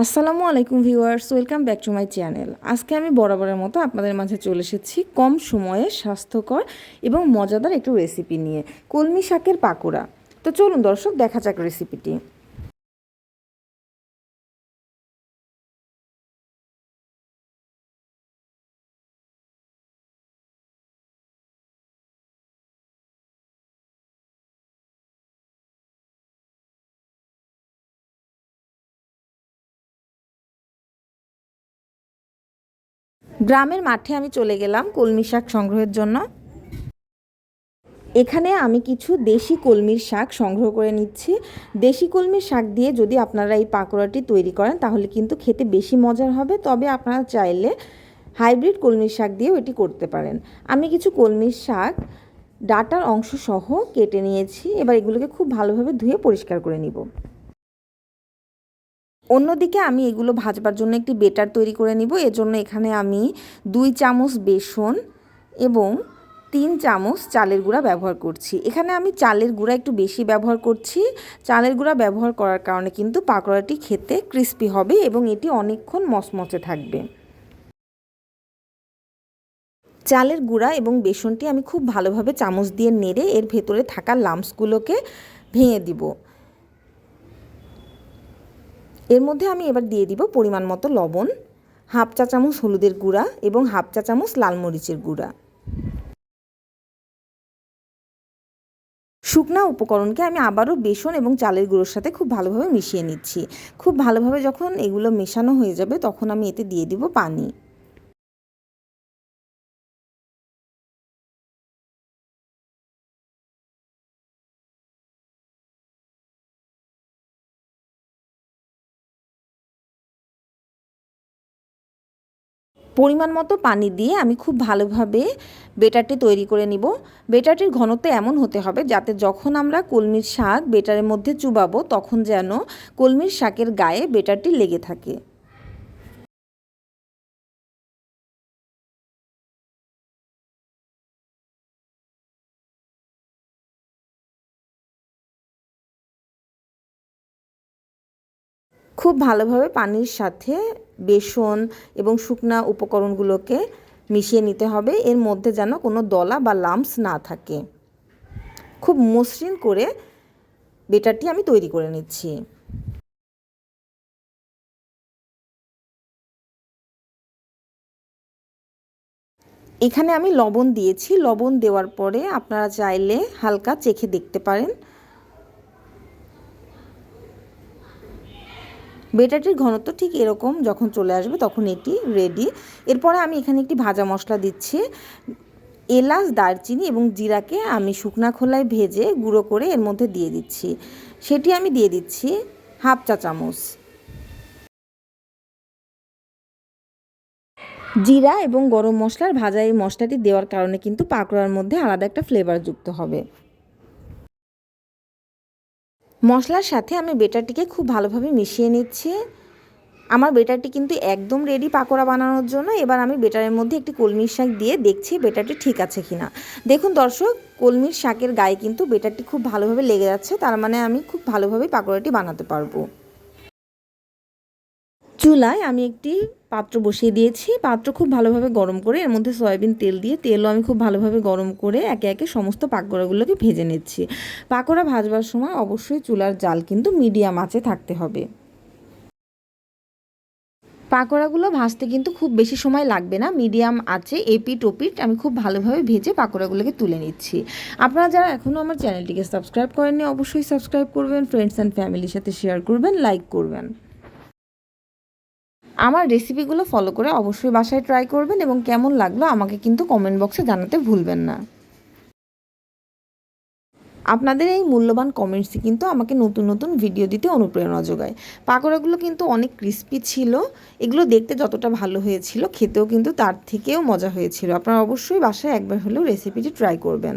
আসসালামু আলাইকুম viewers, welcome back to my channel. আজকে আমি বরাবরের মতো আপনাদের মাঝে চলে এসেছি কম সময়ে স্বাস্থ্যকর এবং মজাদার একটু রেসিপি নিয়ে, কলমি শাকের পাকোড়া। তো চলুন দর্শক, দেখা যাক রেসিপিটি গ্রামের মাঠে আমি চলে গেলাম কলমি শাক সংগ্রহের জন্য। এখানে আমি কিছু দেশি কলমির শাক সংগ্রহ করে নিচ্ছি। দেশি কলমির শাক দিয়ে যদি আপনারা এই পাকোড়াটি তৈরি করেন, তাহলে কিন্তু খেতে বেশি মজার হবে। তবে আপনারা চাইলে হাইব্রিড কলমির শাক দিয়েও এটি করতে পারেন। আমি কিছু কলমির শাক ডাটার অংশ সহ কেটে নিয়েছি। এবার এগুলোকে খুব ভালোভাবে ধুয়ে পরিষ্কার করে নিব। অন্যদিকে আমি এগুলো ভাজবার জন্য একটি বেটার তৈরি করে নিব। এজন্য এখানে আমি দুই চামচ বেসন এবং তিন চামচ চালের গুঁড়া ব্যবহার করছি। এখানে আমি চালের গুঁড়া একটু বেশি ব্যবহার করছি। চালের গুঁড়া ব্যবহার করার কারণে কিন্তু পাকোড়াটি খেতে ক্রিস্পি হবে এবং এটি অনেকক্ষণ মচমচে থাকবে। চালের গুঁড়া এবং বেসনটি আমি খুব ভালোভাবে চামচ দিয়ে নেড়ে এর ভেতরে থাকা লাম্পসগুলোকে ভেঙে দিব। এর মধ্যে আমি এবার দিয়ে দিব পরিমাণ মতো লবণ, হাফ চা চামচ হলুদের গুঁড়া এবং হাফ চা চামচ লাল মরিচের গুঁড়া। শুকনা উপকরণকে আমি আবারও বেসন এবং চালের গুঁড়োর সাথে খুব ভালোভাবে মিশিয়ে নিচ্ছি। খুব ভালোভাবে যখন এগুলো মেশানো হয়ে যাবে তখন আমি এতে দিয়ে দিব পানি। পরিমাণ মতো পানি দিয়ে আমি খুব ভালোভাবে বেটারটি তৈরি করে নিব। বেটারটির ঘনত্ব এমন হতে হবে যাতে যখন আমরা কলমির শাক বেটারের মধ্যে চুবাবো তখন যেন কলমির শাকের গায়ে বেটারটি লেগে থাকে। খুব ভালোভাবে পানির সাথে বেসন এবং শুকনা উপকরণগুলোকে মিশিয়ে নিতে হবে। এর মধ্যে যেন কোনো দলা বা লাম্পস না থাকে। খুব মসৃণ করে বেটারটি আমি তৈরি করে নিচ্ছি। এখানে আমি লবণ দিয়েছি। লবণ দেওয়ার পরে আপনারা চাইলে হালকা চেখে দেখতে পারেন। বেটারটির ঘনত্ব ঠিক এরকম যখন চলে আসবে তখন এটি রেডি এরপরে আমি এখানে একটি ভাজা মশলা দিচ্ছি। এলাচ, দারচিনি এবং জিরাকে আমি শুকনা খোলায় ভেজে গুঁড়ো করে এর মধ্যে দিয়ে দিচ্ছি। সেটি আমি দিয়ে দিচ্ছি হাফ চা চামচ। জিরা এবং গরম মশলার ভাজা এই মশলাটি দেওয়ার কারণে কিন্তু পাকোড়ার মধ্যে আলাদা একটা ফ্লেভার যুক্ত হবে। মশলার সাথে আমি বেটারটিকে খুব ভালোভাবে মিশিয়ে নিচ্ছি। আমার বেটারটি কিন্তু একদম রেডি পাকোড়া বানানোর জন্য। এবার আমি বেটারের মধ্যে একটি কলমির শাক দিয়ে দেখছি বেটারটি ঠিক আছে কিনা। দেখুন দর্শক, কলমির শাকের গায়ে কিন্তু বেটারটি খুব ভালোভাবে লেগে যাচ্ছে। তার মানে আমি খুব ভালোভাবে পাকোড়াটি বানাতে পারব। চুলায় আমি একটি পাত্র বসিয়ে দিয়েছি। পাত্র খুব ভালোভাবে গরম করে, এর মধ্যে সয়াবিন তেল দিয়ে, তেলও আমি খুব ভালোভাবে গরম করে একে একে সমস্ত পাকোড়াগুলোকে ভেজে নিচ্ছি। পাকোড়া ভাজবার সময় অবশ্যই চুলার জাল কিন্তু মিডিয়াম আঁচে থাকতে হবে। পাকোড়াগুলো ভাজতে কিন্তু খুব বেশি সময় লাগবে না, মিডিয়াম আছে এপিট ওপিট আমি খুব ভালোভাবে ভেজে পাকোড়াগুলোকে তুলে নিচ্ছি। আপনারা যারা এখনও আমার চ্যানেলটিকে সাবস্ক্রাইব করেননি, অবশ্যই সাবস্ক্রাইব করবেন ফ্রেন্ডস অ্যান্ড ফ্যামিলির সাথে শেয়ার করবেন লাইক করবেন। আমার রেসিপিগুলো ফলো করে অবশ্যই বাসায় ট্রাই করবেন এবং কেমন লাগল আমাকে কিন্তু কমেন্ট বক্সে জানাতে ভুলবেন না। আপনাদের এই মূল্যবান কমেন্টসই কিন্তু আমাকে নতুন নতুন ভিডিও দিতে অনুপ্রেরণা যোগায়। পাকোড়াগুলো কিন্তু অনেক ক্রিস্পি ছিল, এগুলো দেখতে যতটা ভালো হয়েছিল, খেতেও কিন্তু তার থেকেও মজা হয়েছিল। আপনারা অবশ্যই বাসায় একবার হলেও রেসিপিটি ট্রাই করবেন।